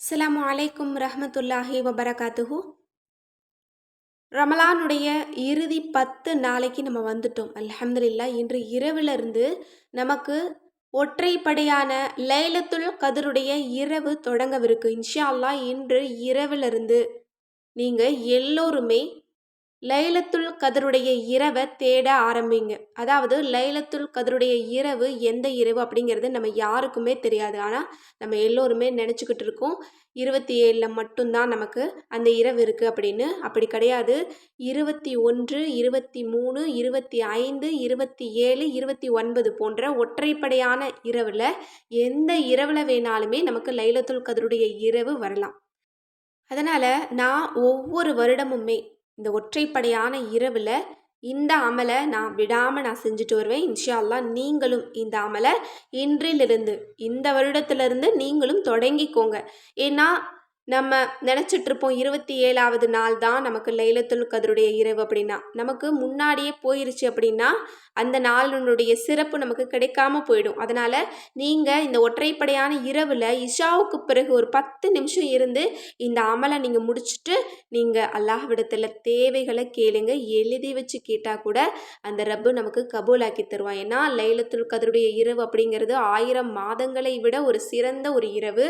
அஸ்லாம் அலைக்கும் ரஹமத்துல்லாஹி வபரகாத்துஹு. ரமலானுடைய இறுதி பத்து நாளைக்கு நம்ம வந்துட்டோம். அல்ஹம்துலில்லாஹ் இன்று இரவிலிருந்து நமக்கு ஒற்றைப்படையான லைலத்துல் கதருடைய இரவு தொடங்கவிருக்கு. இன்ஷா அல்லா இன்று இரவிலிருந்து நீங்கள் எல்லோருமே லைலத்துல் கதருடைய இரவை தேட ஆரம்பிங்க. அதாவது லைலத்துல் கதருடைய இரவு எந்த இரவு அப்படிங்கிறது நம்ம யாருக்குமே தெரியாது. ஆனால் நம்ம எல்லோருமே நினச்சிக்கிட்டு இருக்கோம் இருபத்தி ஏழில் மட்டும்தான் நமக்கு அந்த இரவு இருக்குது அப்படின்னு. அப்படி கிடையாது. இருபத்தி ஒன்று இருபத்தி மூணு இருபத்தி ஐந்து இருபத்தி ஏழு இருபத்தி ஒன்பது போன்ற ஒற்றைப்படையான இரவில் எந்த இரவில் வேணாலுமே நமக்கு லைலத்துல் கதருடைய இரவு வரலாம். அதனால் நான் ஒவ்வொரு வருடமுமே இந்த ஒற்றைப்படையான இரவில் இந்த அமலை நான் விடாமல் நான் செஞ்சுட்டு வருவேன். இன்ஷா நீங்களும் இந்த அமலை இன்றிலிருந்து இந்த வருடத்திலிருந்து நீங்களும் தொடங்கிக்கோங்க. ஏன்னா நம்ம நினச்சிட்ருப்போம் இருபத்தி ஏழாவது நாள் தான் நமக்கு லைலத்துல் கதருடைய இரவு அப்படின்னா. நமக்கு முன்னாடியே போயிருச்சு அப்படின்னா அந்த நாளினுடைய சிறப்பு நமக்கு கிடைக்காம போயிடும். அதனால் நீங்கள் இந்த ஒற்றைப்படையான இரவில் இஷாவுக்கு பிறகு ஒரு பத்து நிமிஷம் இருந்து இந்த அமலை நீங்கள் முடிச்சுட்டு நீங்கள் அல்லாஹ்விடத்தில் தேவைகளை கேளுங்க. எழுதி வச்சு கேட்டால் கூட அந்த ரப்பு நமக்கு கபூலாக்கி தருவான். ஏன்னா லைலத்துல் கதருடைய இரவு அப்படிங்கிறது ஆயிரம் மாதங்களை விட ஒரு சிறந்த ஒரு இரவு.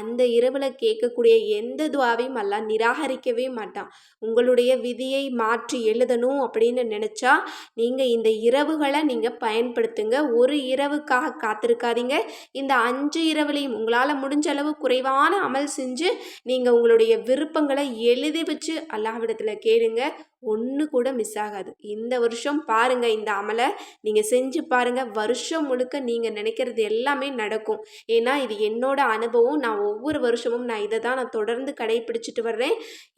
அந்த இரவில் கேட்கக்கூடிய எந்த துவாவையும் அல்லா நிராகரிக்கவே மாட்டான். உங்களுடைய விதியை மாற்றி எழுதணும் அப்படின்னு நினச்சா நீங்கள் இந்த இரவுகளை நீங்கள் பயன்படுத்துங்க. ஒரு இரவுக்காக காத்திருக்காதீங்க. இந்த அஞ்சு இரவுலையும் உங்களால் முடிஞ்ச அளவு குறைவான அமல் செஞ்சு நீங்கள் உங்களுடைய விருப்பங்களை எழுதி வச்சு அல்லாஹ்விடத்தில் கேளுங்க. ஒன்று கூட மிஸ் ஆகாது. இந்த வருஷம் பாருங்கள் இந்த அமலை நீங்கள் செஞ்சு பாருங்கள் வருஷம் முழுக்க நீங்கள் நினைக்கிறது எல்லாமே நடக்கும். ஏன்னா இது என்னோட அனுபவம். நான் ஒவ்வொரு வருஷமும் நான் இதை தான் நான் நான் தொடர்ந்து கடைப்பிடிச்சிட்டு வர்றேன்.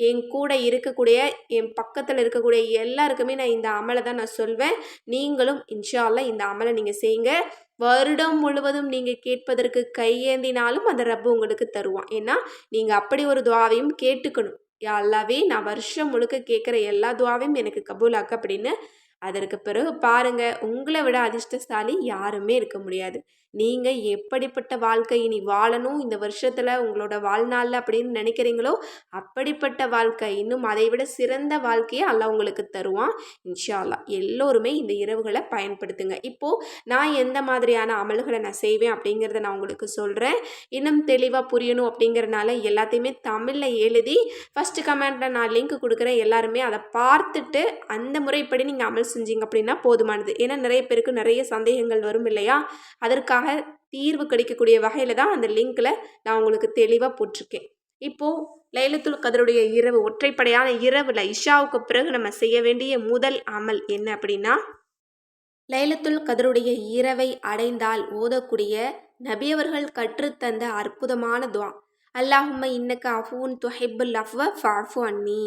என் கூட இருக்கக்கூடிய என் பக்கத்தில் இருக்கக்கூடிய எல்லாருக்குமே நான் இந்த அமலை தான் நான் சொல்வேன். நீங்களும் இன்ஷா இந்த அமலை நீங்கள் செய்யுங்க. வருடம் முழுவதும் நீங்கள் கேட்பதற்கு கையேந்தினாலும் அந்த ரப்பு உங்களுக்கு தருவான். ஏன்னா நீங்கள் அப்படி ஒரு துவாவையும் கேட்டுக்கணும். எல்லாவே அல்லாவே நான் வருஷம் முழுக்க கேட்குற எல்லா துவாவையும் எனக்கு கபூலாக்கு அப்படின்னு அதற்கு பிறகு பாருங்க உங்களை விட அதிர்ஷ்டசாலி யாருமே இருக்க முடியாது. நீங்கள் எப்படிப்பட்ட வாழ்க்கை இனி வாழணும்? இந்த வருஷத்தில் உங்களோட வாழ்நாளில் அப்படின்னு நினைக்கிறீங்களோ அப்படிப்பட்ட வாழ்க்கை இன்னும் அதை விட சிறந்த வாழ்க்கையை அல்ல உங்களுக்கு தருவான். இன்ஷால்லா எல்லோருமே இந்த இரவுகளை பயன்படுத்துங்க. இப்போது நான் எந்த மாதிரியான அமல்களை நான் செய்வேன் அப்படிங்கிறத நான் உங்களுக்கு சொல்கிறேன் இன்னும் தெளிவாக புரியணும் அப்படிங்கிறனால எல்லாத்தையுமே தமிழில் எழுதி ஃபஸ்ட்டு கமெண்ட்டில் நான் லிங்க் கொடுக்குறேன். எல்லாருமே அதை பார்த்துட்டு அந்த முறைப்படி நீங்கள் அமல் செஞ்சீங்க அப்படின்னா போதுமானது. ஏன்னா நிறைய பேருக்கு நிறைய சந்தேகங்கள் வரும் இல்லையா? அதற்காக தீர்வு கிடைக்கக்கூடிய வகையில் தான் அந்த லிங்க்கில் நான் உங்களுக்கு தெளிவாக போட்டிருக்கேன். இப்போது லைலத்துல் கதருடைய இரவு ஒற்றைப்படையான இரவில் இஷாவுக்கு பிறகு நம்ம செய்ய வேண்டிய முதல் அமல் என்ன அப்படின்னா லைலத்துல் கதருடைய இரவை அடைந்தால் ஓதக்கூடிய நபியவர்கள் கற்றுத்தந்த அற்புதமான துவா. அல்லாஹும்ம இன்னக்க அஃபூன் துஹைபுல் அஃவ ஃபஃபு அன்னி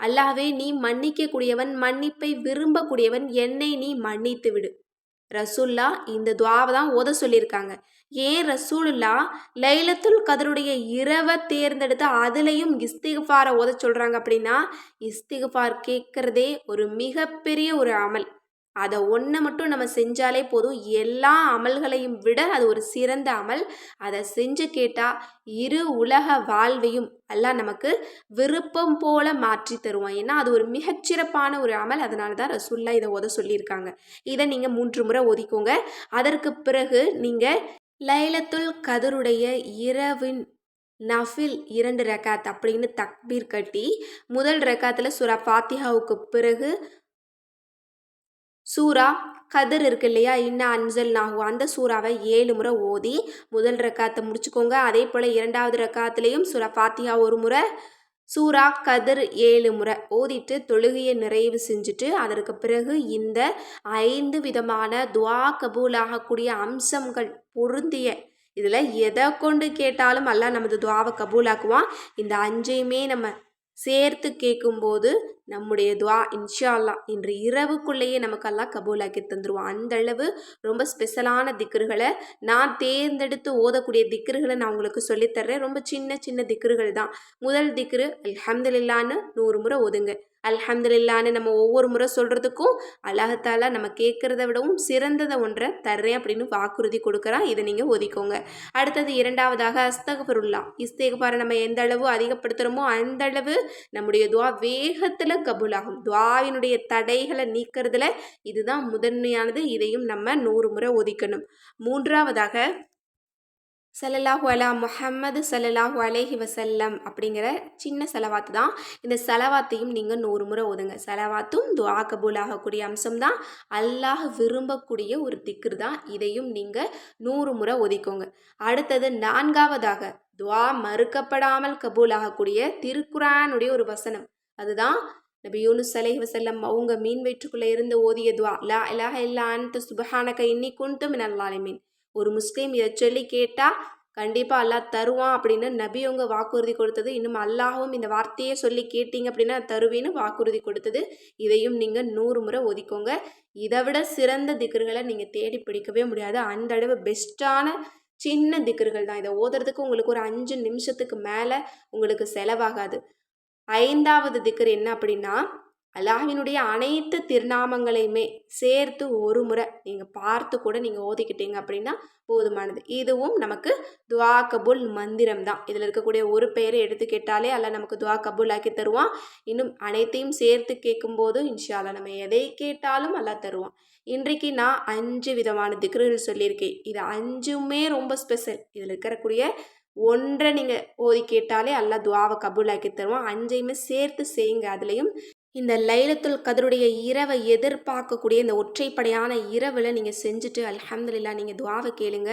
அல்லாஹ்வே நீ மன்னிக்கக்கூடியவன் மன்னிப்பை விரும்பக்கூடியவன் என்னை நீ மன்னித்து விடு ரசூல்லா இந்த துவாவை தான் ஓத சொல்லியிருக்காங்க. ஏன் ரசூலுல்லா லைலத்துல் கதருடைய இரவை தேர்ந்தெடுத்து அதுலேயும் இஸ்திகுஃபாரை ஓத சொல்கிறாங்க அப்படின்னா இஸ்திகுஃபார் கேட்குறதே ஒரு மிகப்பெரிய ஒரு அமல். அதை ஒன்றை மட்டும் நம்ம செஞ்சாலே போதும். எல்லா அமல்களையும் விட அது ஒரு சிறந்த அமல். அதை செஞ்சு கேட்டால் இரு உலக வாழ்வையும் எல்லாம் நமக்கு விருப்பம் போல மாற்றி தருவான். ஏன்னா அது ஒரு மிகச்சிறப்பான ஒரு அமல். அதனால தான் ரசுல்லா இதை ஓத சொல்லியிருக்காங்க. இதை நீங்கள் மூன்று முறை ஒதிக்கோங்க அதற்கு பிறகு நீங்கள் லைலத்துல் கதருடைய இரவின் நஃபில் இரண்டு ரெக்காத் அப்படின்னு தக்பீர் கட்டி முதல் ரெக்காத்தில் சுரா ஃபாத்திஹாவுக்கு பிறகு சூரா கதிர் இருக்கு இல்லையா? இன்ன அன்சல் நாகு. அந்த சூறாவை ஏழு முறை ஓதி முதல் ரக்காத்தை முடிச்சுக்கோங்க. அதே போல் இரண்டாவது ரக்காத்துலேயும் சூரா ஃபாத்தியா ஒரு முறை சூரா கதிர் ஏழு முறை ஓதிட்டு தொழுகையை நிறைவு செஞ்சுட்டு அதற்கு பிறகு இந்த ஐந்து விதமான துவா கபூலாகக்கூடிய அம்சங்கள் பொருந்திய இதில் எதை கொண்டு கேட்டாலும் அல்ல நமது துவாவை கபூலாக்குவான். இந்த அஞ்சையுமே நம்ம சேர்த்து கேட்கும்போது நம்முடைய துவா இன்ஷா அல்லா இன்று இரவுக்குள்ளேயே நமக்கெல்லாம் கபூலாக்கி தந்துடுவோம் அந்த அளவு ரொம்ப ஸ்பெஷலான திக்ருகளை நான் தேர்ந்தெடுத்து ஓதக்கூடிய திக்ருகளை நான் உங்களுக்கு சொல்லித்தர்றேன் ரொம்ப சின்ன சின்ன திக்ருகள் தான். முதல் திக்ரு அல்ஹம்துலில்லான்னு நூறு முறை ஓதுங்க. அல்ஹம்துலில்லான்னு நம்ம ஒவ்வொரு முறை சொல்கிறதுக்கும் அல்லாஹாலா நம்ம கேட்குறத விடவும் சிறந்ததை ஒன்றை தர்றேன் அப்படின்னு வாக்குறுதி கொடுக்குறான் இதை நீங்கள் ஒதுக்கோங்க அடுத்தது இரண்டாவதாக அஸ்தகபருல்லா இஸ்தேகபாரை நம்ம எந்த அளவு அதிகப்படுத்துகிறோமோ அந்த அளவு நம்முடைய துவா வேகத்தில் கபூலாகும். துவாவினுடைய தடைகளை நீக்கிறதுல இதுதான் முதன்மையானது. இதையும் நம்ம நூறு முறை ஒதுக்கணும். மூன்றாவதாக சல்லல்லாஹு அலா முஹம்மது சல்லல்லாஹு அலேஹி வசல்லம் அப்படிங்கிற சின்ன செலவாத்து தான். இந்த செலவாத்தையும் நீங்கள் நூறு முறை ஓதுங்க. செலவாத்தும் துவா கபூல் ஆகக்கூடிய அல்லாஹ் விரும்பக்கூடிய ஒரு திக்ரு தான். இதையும் நீங்கள் நூறு முறை ஒதுக்கோங்க அடுத்தது நான்காவதாக துவா மறுக்கப்படாமல் கபூல் ஆகக்கூடிய திருக்குரானுடைய ஒரு வசனம். அதுதான் நபி யூனுஸ் அலைஹி வசல்லம் அவங்க மீன் வயிற்றுக்குள்ளே இருந்து ஓதிய துவா லா இலாஹ இல்லா அன்ட்டு சுபஹானக இன்னி குன்ட்டு மினல்லாலிமீன் ஒரு முஸ்லீம் இதை சொல்லி கேட்டால் கண்டிப்பாக அல்லாஹ் தருவான் அப்படின்னு நபியவங்க வாக்குறுதி கொடுத்தது. இன்னும் அல்லாஹும் இந்த வார்த்தையே சொல்லி கேட்டீங்க அப்படின்னா தருவேன்னு வாக்குறுதி கொடுத்தது. இதையும் நீங்கள் நூறு முறை ஒதுக்கோங்க. இதை விட சிறந்த திக்கர்களை நீங்கள் தேடி பிடிக்கவே முடியாது. அந்த அளவு பெஸ்ட்டான சின்ன திக்கர்கள் தான். இதை ஓதுறதுக்கு உங்களுக்கு ஒரு அஞ்சு நிமிஷத்துக்கு மேலே உங்களுக்கு செலவாகாது. ஐந்தாவது திக்கர் என்ன அப்படின்னா அல்லாஹினுடைய அனைத்து திருநாமங்களையுமே சேர்த்து ஒரு முறை நீங்கள் பார்த்து கூட நீங்கள் ஓதிக்கிட்டீங்க அப்படின்னா போதுமானது. இதுவும் நமக்கு துவா கபுல் மந்திரம் தான். இதில் இருக்கக்கூடிய ஒரு பெயரை எடுத்து கேட்டாலே அல்ல நமக்கு துவா கபுல் ஆக்கி தருவான். இன்னும் அனைத்தையும் சேர்த்து கேட்கும்போது இன்ஷால்லா நம்ம எதை கேட்டாலும் அல்லா தருவான். இன்றைக்கு நான் அஞ்சு விதமான திக்ருகள் சொல்லியிருக்கேன். இது அஞ்சுமே ரொம்ப ஸ்பெஷல். இதில் இருக்கக்கூடிய ஒன்றை நீங்கள் ஓதி கேட்டாலே அல்லா துவாவை கபூலாக்கி தருவோம் அஞ்சையுமே சேர்த்து செய்யுங்க. அதுலேயும் இந்த லைலத்துல் கதருடைய இரவை எதிர்பார்க்கக்கூடிய இந்த ஒற்றைப்படையான இரவில் நீங்கள் செஞ்சுட்டு அலமதுல்லா நீங்கள் துவாவை கேளுங்க.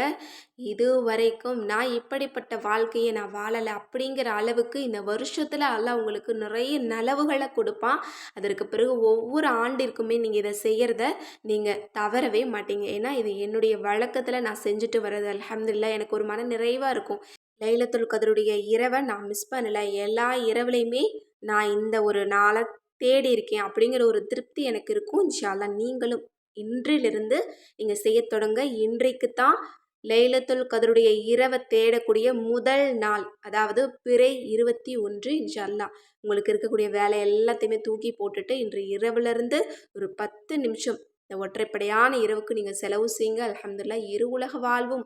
இது வரைக்கும் நான் இப்படிப்பட்ட வாழ்க்கையை நான் வாழலை அப்படிங்கிற அளவுக்கு இந்த வருஷத்தில் அல்ல உங்களுக்கு நிறைய நலவுகளை கொடுப்பான். அதற்கு பிறகு ஒவ்வொரு ஆண்டிற்குமே நீங்கள் இதை செய்கிறத நீங்கள் தவறவே மாட்டீங்க. ஏன்னா இது என்னுடைய வழக்கத்தில் நான் செஞ்சுட்டு வர்றது அலமதுல்லா எனக்கு ஒரு மன நிறைவாக இருக்கும். லைலத்துல் கதருடைய இரவை நான் மிஸ் பண்ணலை. எல்லா இரவுலையுமே நான் இந்த ஒரு நாளை தேடி இருக்கேன் அப்படிங்கிற ஒரு திருப்தி எனக்கு இருக்கும். இன்ஷால்லா நீங்களும் இன்றிலிருந்து நீங்கள் செய்ய தொடங்க. இன்றைக்கு தான் லைலத்துல் கதருடைய இரவை தேடக்கூடிய முதல் நாள். அதாவது பிறை இருபத்தி ஒன்று இன்ஷால்லா உங்களுக்கு இருக்கக்கூடிய வேலை எல்லாத்தையுமே தூக்கி போட்டுட்டு இன்று இரவுலேருந்து ஒரு பத்து நிமிஷம் இந்த ஒற்றைப்படையான இரவுக்கு நீங்கள் செலவு செய்யுங்க. அலமதுல்லா இரு உலக வாழ்வும்